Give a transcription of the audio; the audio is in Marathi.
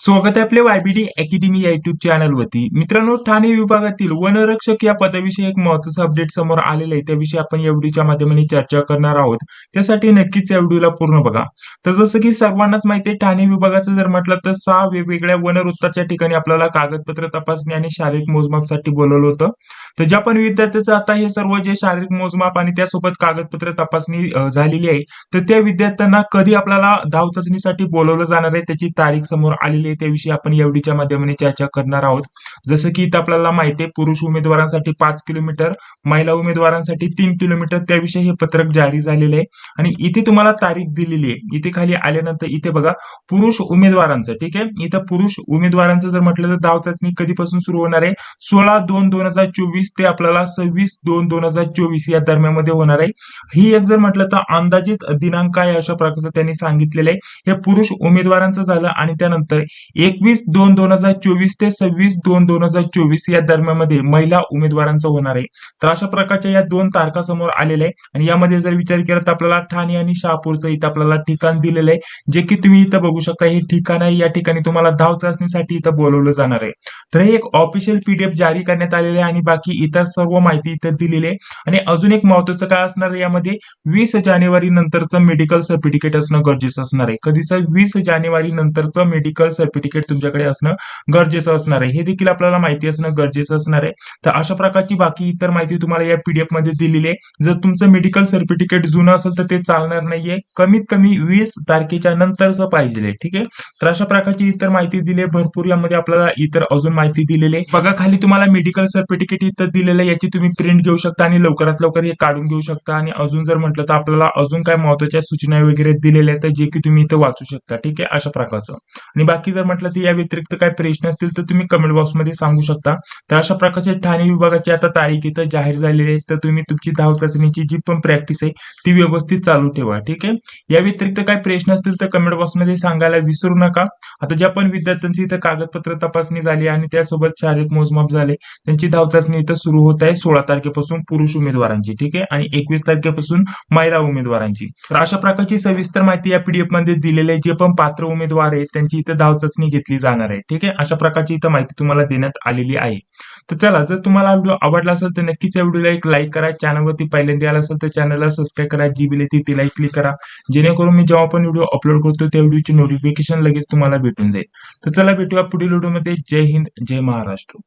स्वागत आहे आपल्या वायबीडी अकॅडमी या युट्यूब चॅनलवरती मित्रांनो ठाणे विभागातील वनरक्षक या पदाविषयी एक महत्त्वाचा अपडेट समोर आलेलं आहे. त्याविषयी आपण या व्हिडिओच्या माध्यमाने चर्चा करणार आहोत. त्यासाठी नक्कीच या व्हिडिओला पूर्ण बघा. तर जसं की सर्वांनाच माहिती आहे ठाणे विभागाचं जर म्हटलं तर सहा वेगवेगळ्या वनवृत्ताच्या ठिकाणी आपल्याला कागदपत्र तपासणी आणि शारीरिक मोजमापसाठी बोलवलं होतं. तर ज्या पण विद्यार्थ्याचं आता हे सर्व जे शारीरिक मोजमाप आणि त्यासोबत कागदपत्र तपासणी झालेली आहे तर त्या विद्यार्थ्यांना कधी आपल्याला धाव चाचणीसाठी बोलवलं जाणार आहे त्याची तारीख समोर आलेली आहे त्याविषयी आपण एवढीच्या माध्यमाने चर्चा करणार आहोत. जसं की इथं आपल्याला माहिती आहे पुरुष उमेदवारांसाठी पाच किलोमीटर महिला उमेदवारांसाठी तीन किलोमीटर त्याविषयी हे पत्रक जारी झालेले आहे. आणि इथे तुम्हाला तारीख दिलेली आहे. इथे खाली आल्यानंतर इथे बघा पुरुष उमेदवारांचं ठीक आहे? इथं पुरुष उमेदवारांचं जर म्हटलं तर धाव चाचणी कधीपासून सुरू होणार आहे? सोळा दोन दोन हजार चोवीस ते आपल्याला सव्वीस दोन दोन हजार चोवीस या दरम्यानमध्ये होणार आहे. ही एक जर म्हटलं तर अंदाजित दिनांक आहे अशा प्रकारचं त्यांनी सांगितलेलं आहे. हे पुरुष उमेदवारांचं झालं आणि त्यानंतर एकवीस दोन दोन हजार चोवीस ते सव्वीस दोन दोन हजार चोवीस या दरम्यानमध्ये महिला उमेदवारांचं होणार आहे. तर अशा प्रकारच्या या दोन तारखा समोर आलेल्या आहे. आणि यामध्ये जर विचार केला तर आपल्याला ठाणे आणि शहापूरचं इथं आपल्याला ठिकाण दिलेलं आहे. जे की तुम्ही इथं बघू शकता हे ठिकाण आहे. या ठिकाणी तुम्हाला धाव चाचणीसाठी इथं बोलवलं जाणार आहे. तर हे एक ऑफिशियल पीडीएफ जारी करण्यात आलेले आहे आणि बाकी इतर सर्व माहिती इथं दिलेली आहे. आणि अजून एक महत्वाचं काय असणार आहे? यामध्ये वीस जानेवारी नंतरचं मेडिकल सर्टिफिकेट असणं गरजेचं असणार आहे. कधीचं? वीस जानेवारी नंतरचं मेडिकल सर्टिफिकेट तुमच्याकडे असणं गरजेचं असणार आहे. हे देखील आपल्याला माहिती असणं गरजेचं असणार आहे. तर अशा प्रकारची बाकी इतर माहिती तुम्हाला या पीडीएफमध्ये दिलेली आहे. जर तुमचं मेडिकल सर्टिफिकेट जुनं असेल तर ते चालणार नाहीये. कमीत कमी वीस तारखेच्या नंतरच पाहिजे ठीक आहे? तर अशा प्रकारची इतर माहिती दिली आहे. भरपूर यामध्ये आपल्याला इतर अजून माहिती दिलेली आहे. बघा खाली तुम्हाला मेडिकल सर्टिफिकेट इथं दिलेलं आहे. याची तुम्ही प्रिंट घेऊ शकता आणि लवकरात लवकर हे काढून घेऊ शकता. आणि अजून जर म्हटलं तर आपल्याला अजून काय महत्त्वाच्या सूचना वगैरे दिलेल्या आहेत तर जे की तुम्ही इथं वाचू शकता. ठीक आहे? अशा प्रकारचं. आणि बाकी जर म्हटलं तर या व्यतिरिक्त काय प्रश्न असतील तर तुम्ही कमेंट बॉक्समध्ये सांगू शकता. तर अशा प्रकारचे ठाणे विभागाची आता तारीख इथं जाहीर झालेली आहे. तर तुम्ही तुमची धाव चाचणीची जी पण प्रॅक्टिस आहे ती व्यवस्थित चालू ठेवा. ठीक आहे? या व्यतिरिक्त काय प्रश्न असतील तर कमेंट बॉक्समध्ये सांगायला विसरू नका. आता ज्या पण विद्यार्थ्यांची इथं कागदपत्र तपासणी झाली आणि त्यासोबत शारीरिक मोजमाप झाले त्यांची धाव चाचणी इथं सुरू होत आहे सोळा तारखेपासून पुरुष उमेदवारांची. ठीक आहे? आणि एकवीस तारखेपासून महिला उमेदवारांची. तर अशा प्रकारची सविस्तर माहिती या पीडीएफमध्ये दिलेली आहे. जे पण पात्र उमेदवार आहेत त्यांची इथं धाव चाचणी घेतली जाणार आहे. ठीक आहे? अशा प्रकारची इथं माहिती तुम्हाला देण्यात आलेली आहे. तर चला जर तुम्हाला व्हिडिओ आवडला असेल तर नक्कीच या व्हिडिओला एक लाईक करा. चॅनलवरती पहिल्यांदा आला असेल तर चॅनलला सबस्क्राईब करा. जी बिल येते तिला क्लिक करा. जेणेकरून मी जेव्हा पण व्हिडिओ अपलोड करतो त्या व्हिडिओची नोटिफिकेशन लगेच तुम्हाला भेटून जाईल. तर चला भेटूया पुढील व्हिडिओमध्ये. जय हिंद जय महाराष्ट्र.